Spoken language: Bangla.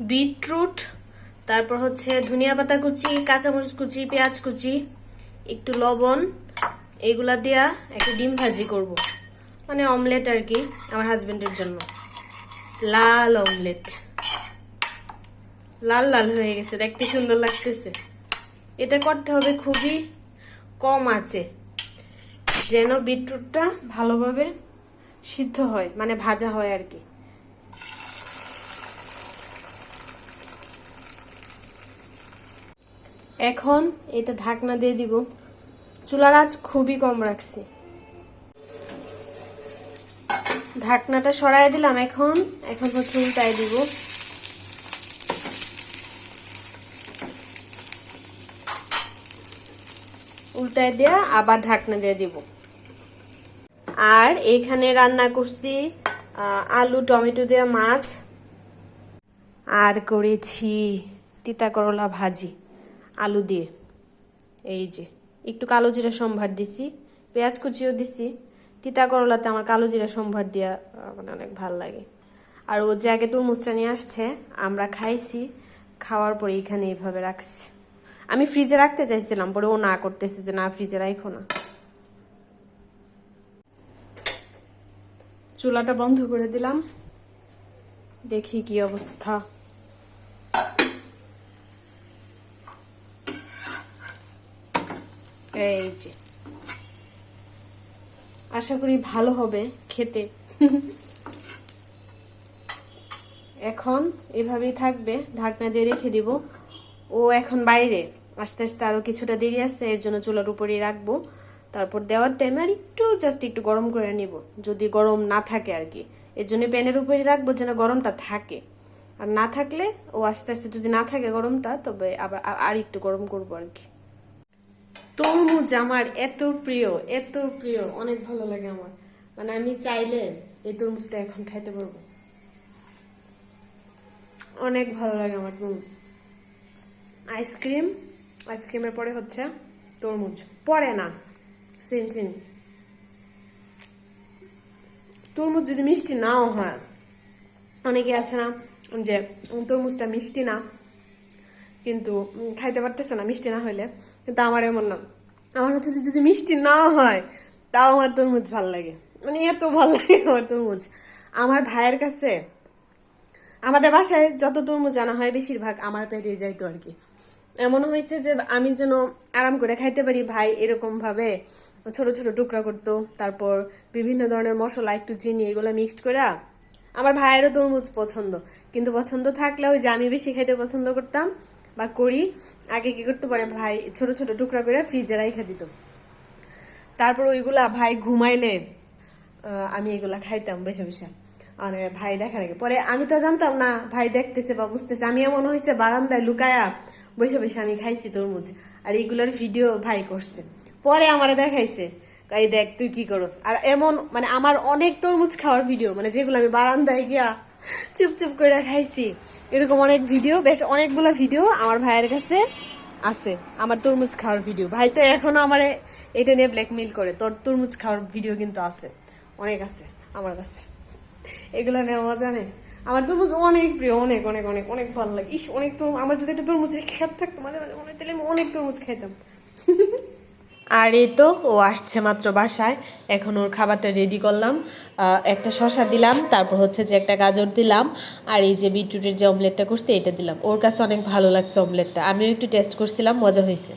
বিটরুট, তারপর হচ্ছে ধনিয়া পাতা কুচি, কাঁচামরিচ কুচি, পেঁয়াজ কুচি, একটু লবণ, এগুলা দিয়া একটা ডিম ভাজি করব। মানে অমলেট আর কি, আমার হাজবেন্ডের জন্য। লাল অমলেট। লাল লাল হয়ে গেছে, দেখতে সুন্দর লাগতেছে। এটা করতে হবে খুবই কম আছে যেন বিটরুটটা ভালোভাবে সিদ্ধ হয় মানে ভাজা হয় আর কি। এখন এটা ঢাকনা দিয়ে দিব। চুলার আঁচ খুবই কম রাখছি। ঢাকনাটা সরাই দিলাম এখন। এখন হচ্ছে উল্টাই দিব। উল্টাই দেয়া, আবার ঢাকনা দিয়ে দিব। আর এখানে রান্না করছি আলু, টমেটো দেওয়া মাছ। আর করেছি তিতা করলা ভাজি। আলু দিয়ে। এই যে, একটু কালো জিরা সম্ভার দিছি, পেঁয়াজ কুচিও দিছি। তিতা করলাতে আমার কালো জিরা সম্ভার দেওয়া মানে অনেক ভালো লাগে। আর ও যে আগে তরমুজটা নিয়ে আসছে, আমরা খাইছি, খাওয়ার পরে এখানে এইভাবে রাখছি। আমি ফ্রিজে রাখতে চাইছিলাম, পরে ও না করতেছে যে না, ফ্রিজে রাখো না। চুলাটা বন্ধ করে দিলাম। দেখি কি অবস্থা। এই যে আশা করি ভালো হবে খেতে। এখন এভাবেই থাকবে, ঢাকনা দিয়ে রেখে দিব। ও এখন বাইরে। আস্তে আস্তে আরও কিছুটা দেরি আছে, এর জন্য চুলার উপরেই রাখব। তারপর দেওয়ার টাইমে আর একটু জাস্ট একটু গরম করে নিব, যদি গরম না থাকে আর কি। এর জন্য প্যানের উপরেই রাখব যেন গরমটা থাকে। আর না থাকলে ও আস্তে আস্তে যদি না থাকে গরমটা, তবে আবার আর একটু গরম করব আর কি। তরমুজ আমার এত প্রিয় এত প্রিয়, অনেক ভালো লাগে আমার। মানে আমি চাইলে এই তরমুজটা এখন খাইতে পারব। অনেক ভালো লাগে আমার তরমুজ। আইসক্রিম, আইসক্রিমের পরে হচ্ছে তরমুজ। পরে না সেম সেম তরমুজ যদি মিষ্টি নাও হয়, অনেকে আছে না যে তরমুজটা মিষ্টি না। কিন্তু খাইতে পারতেছে না, মিষ্টি না হইলে। কিন্তু আমার এমন না। আমার হচ্ছে যদি মিষ্টি না হয়, তাও আমার তরমুজ ভালো লাগে। মানে এত ভালো লাগে আমার তরমুজ। আমার ভাইয়ের কাছে, আমাদের বাসায় যত তরমুজ আনা হয়, বেশিরভাগ আমার পেটে যাইতো আর কি। এমন হয়েছে যে আমি যেন আরাম করে খাইতে পারি, ভাই এরকম ভাবে ছোট ছোট টুকরা করতো, তারপর বিভিন্ন ধরনের মশলা, একটু চিনি, এগুলো মিক্সড করে আমার ভাইয়েরও তরমুজ পছন্দ। কিন্তু পছন্দ থাকলেও যে আমি বেশি খাইতে পছন্দ করতাম বা করি, আগে কি করতে, পারে ভাই ছোট ছোট টুকরা করে ফ্রিজে রাইখা দিত। তারপর ওইগুলা ভাই ঘুমাইলে আমি এগুলা খাইতাম বেশি বেশি মানে ভাই দেখার আগে। পরে আমি তো জানতাম না, ভাই দেখতেছে বা বুঝতেছে। আমি এমন হয়েছে বারান্দায় লুকায়া বসে বসে আমি খাইছি তরমুজ। আর এইগুলোর ভিডিও ভাই করছে। পরে আমারে দেখাইছে, এই দেখ, তুই কি করস? আর এমন মানে আমার অনেক তরমুজ খাওয়ার ভিডিও মানে যেগুলো আমি বারান্দায় গিয়া চুপ চুপ করে খাইছি। এরকম অনেক ভিডিও, বেশ অনেকগুলো ভিডিও আমার ভাইয়ের কাছে আছে। আমার তরমুজ খাওয়ার ভিডিও। ভাই তো এখনও আমার এটা নিয়ে ব্ল্যাকমেইল করে। তোর তরমুজ খাওয়ার ভিডিও কিন্তু আছে। অনেক আছে আমার কাছে। এগুলো নেওয়া মজা নেই আমার তরমুজ অনেক প্রিয়, অনেক অনেক অনেক অনেক ভালো লাগে। ইস, অনেক তরমুজ আমার যদি একটা তরমুজের খেত থাকতো, মাঝে মাঝে মনে তাহলে আমি অনেক তরমুজ খাইতাম। আর এই তো, ও আসছে মাত্র বাসায়। এখন ওর খাবারটা রেডি করলাম। একটা শশা দিলাম, তারপর হচ্ছে যে একটা গাজর দিলাম, আর এই যে বিটরুটের যে অমলেটটা করছে, এটা দিলাম। ওর কাছে অনেক ভালো লাগছে অমলেটটা আমিও একটু টেস্ট করছিলাম, মজা হয়েছে।